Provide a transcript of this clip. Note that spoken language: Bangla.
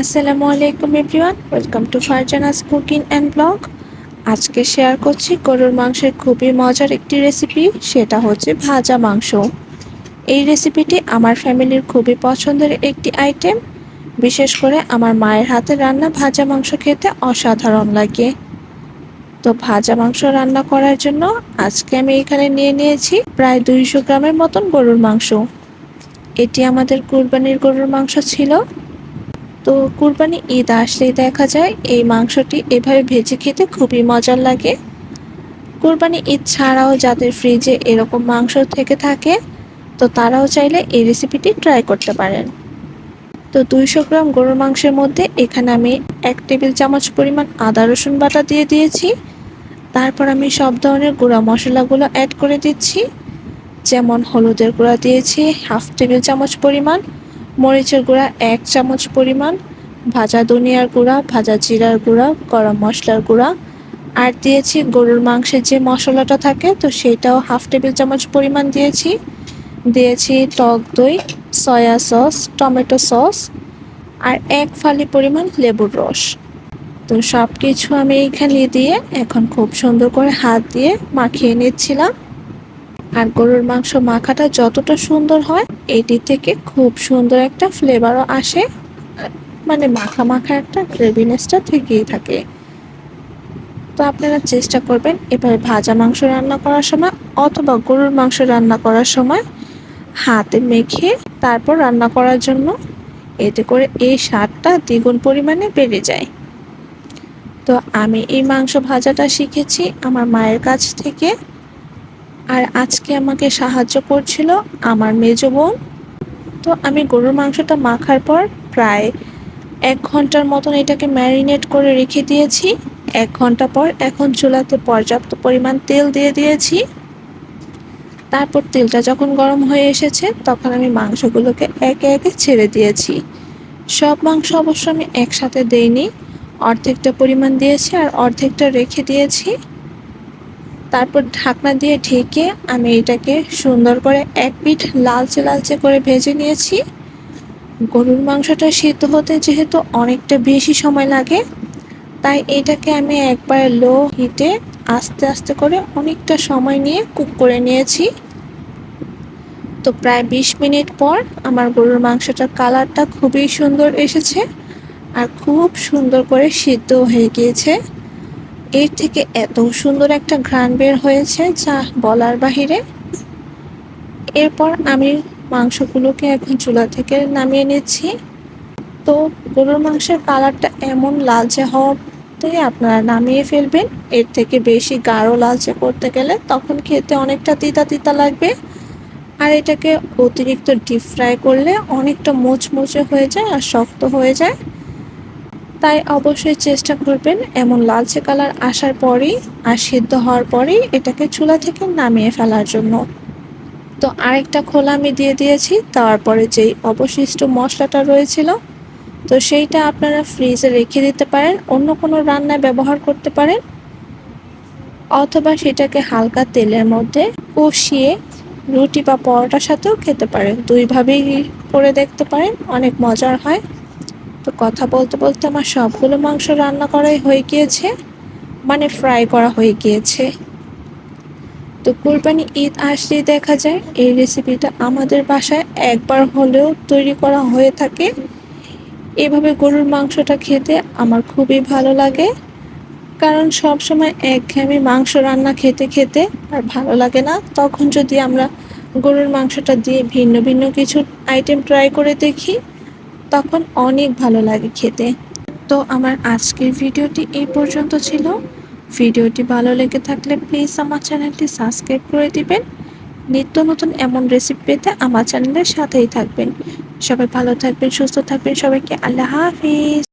আসসালামু আলাইকুম everyone, welcome to Farzana's cooking and blog. আজকে শেয়ার করছি গরুর মাংসের খুবই মজার একটি রেসিপি, সেটা হচ্ছে ভাজা মাংস। এই রেসিপিটি আমার ফ্যামিলির খুবই পছন্দের একটি আইটেম। বিশেষ করে আমার মায়ের হাতে রান্না ভাজা মাংস খেতে অসাধারণ লাগে। তো ভাজা মাংস রান্না করার জন্য আজকে আমি এখানে নিয়ে নিয়েছি প্রায় দুইশো গ্রামের মতন গরুর মাংস। এটি আমাদের কুরবানির গরুর মাংস ছিল। তো কুরবানি ঈদ আসলেই দেখা যায়, এই মাংসটি এভাবে ভেজে খেতে খুবই মজার লাগে। কুরবানি ঈদ ছাড়াও যাদের ফ্রিজে এরকম মাংস থেকে থাকে, তো তারাও চাইলে এই রেসিপিটি ট্রাই করতে পারেন। তো দুইশো গ্রাম গরুর মাংসের মধ্যে এখানে আমি এক টেবিল চামচ পরিমাণ আদা রসুন বাটা দিয়ে দিয়েছি। তারপর আমি সব ধরনের গুঁড়া মশলাগুলো অ্যাড করে দিচ্ছি। যেমন হলুদের গুঁড়া দিয়েছি হাফ টেবিল চামচ পরিমাণ। মরিচের গুঁড়া এক চামচ পরিমাণ, ভাজা ধনিয়ার গুঁড়া, ভাজা জিরার গুঁড়া, গরম মশলার গুঁড়া। আর দিয়েছি গরুর মাংসের যে মশলাটা থাকে, তো সেটাও হাফ টেবিল চামচ পরিমাণ দিয়েছি। দিয়েছি টক দই, সয়া সস, টমেটো সস, আর এক ফালি পরিমাণ লেবুর রস। তো সব কিছু আমি এইখানে দিয়ে এখন খুব সুন্দর করে হাত দিয়ে মাখিয়ে নিচ্ছিলাম। আর গরুর মাংস মাখাটা যতটা সুন্দর হয়, এটি থেকে খুব সুন্দর একটা ফ্লেভারও আসে। মানে মাখা মাখা একটা গ্রেভিনেসটা থেকেই থাকে। তো আপনারা চেষ্টা করবেন এভাবে ভাজা মাংস রান্না করার সময় অথবা গরুর মাংস রান্না করার সময় হাতে মেখে তারপর রান্না করার জন্য এতে করে এই স্বাদটা দ্বিগুণ পরিমাণে বেড়ে যায়। তো আমি এই মাংস ভাজাটা শিখেছি আমার মায়ের কাছ থেকে। আর আজকে আমাকে সাহায্য করছিল আমার মেজ বোন। তো আমি গরুর মাংসটা মাখার পর প্রায় এক ঘণ্টার মতন এটাকে ম্যারিনেট করে রেখে দিয়েছি। এক ঘণ্টা পর এখন চুলাতে পর্যাপ্ত পরিমাণ তেল দিয়ে দিয়েছি। তারপর তেলটা যখন গরম হয়ে এসেছে, তখন আমি মাংসগুলোকে একে একে ছেড়ে দিয়েছি। সব মাংস অবশ্য আমি একসাথে দেইনি। অর্ধেকটা পরিমাণ দিয়েছি আর অর্ধেকটা রেখে দিয়েছি। তারপর ঢাকনা দিয়ে ঢেকে আমি এটাকে সুন্দর করে এক পিঠ লালচে লালচে করে ভেজে নিয়েছি। গরুর মাংসটা সিদ্ধ হতে যেহেতু অনেকটা বেশি সময় লাগে, তাই এটাকে আমি একবার লো হিটে আস্তে আস্তে করে অনেকটা সময় নিয়ে কুক করে নিয়েছি। তো প্রায় বিশ মিনিট পর আমার গরুর মাংসটার কালারটা খুবই সুন্দর এসেছে আর খুব সুন্দর করে সিদ্ধ হয়ে গিয়েছে। এর থেকে এত সুন্দর একটা ঘ্রাণ বের হয়েছে যা বলার বাহিরে। এরপর আমি মাংসগুলোকে এখন চুলা থেকে নামিয়ে নিচ্ছি। তো গরুর মাংসের কালারটা এমন লালচে হওয়াতে আপনারা নামিয়ে ফেলবেন। এর থেকে বেশি গাঢ় লালচে করতে গেলে তখন খেতে অনেকটা তিতা তিতা লাগবে। আর এটাকে অতিরিক্ত ডিপ ফ্রাই করলে অনেকটা মুচমুচে হয়ে যায় আর শক্ত হয়ে যায়। তাই অবশ্যই চেষ্টা করবেন এমন লালচে কালার আসার পরেই আর সিদ্ধ হওয়ার পরেই এটাকে চুলা থেকে নামিয়ে ফেলার জন্য। তো আরেকটা খোলা আমি দিয়ে দিয়েছি, তারপরে যেই অবশিষ্ট মশলাটা রয়েছিল, তো সেইটা আপনারা ফ্রিজে রেখে দিতে পারেন, অন্য কোনো রান্নায় ব্যবহার করতে পারেন, অথবা সেটাকে হালকা তেলের মধ্যে কষিয়ে রুটি বা পরোটার সাথেও খেতে পারেন। দুইভাবেই করে দেখতে পারেন, অনেক মজার হয়। তো কথা বলতে বলতে আমার সবগুলো মাংস রান্না করাই হয়ে গিয়েছে মানে ফ্রাই করা হয়ে গিয়েছে। তো কোরবানি ঈদ আসলেই দেখা যায়, এই রেসিপিটা আমাদের বাসায় একবার হলেও তৈরি করা হয়ে থাকে। এভাবে গরুর মাংসটা খেতে আমার খুবই ভালো লাগে, কারণ সব সময় একঘেয়েমি মাংস রান্না খেতে খেতে আর ভালো লাগে না। তখন যদি আমরা গরুর মাংসটা দিয়ে ভিন্ন ভিন্ন কিছু আইটেম ট্রাই করে দেখি তখন অনেক ভালো লাগে খেতে। তো আমার আজকের ভিডিওটি এই পর্যন্ত ছিল। ভিডিওটি ভালো লেগে থাকলে প্লিজ আমার চ্যানেলটি সাবস্ক্রাইব করে দিবেন। নিত্য নতুন এমন রেসিপি পেতে আমার চ্যানেলের সাথেই থাকবেন। সবাই ভালো থাকবেন, সুস্থ থাকবেন, সবাইকে আল্লাহ হাফিজ।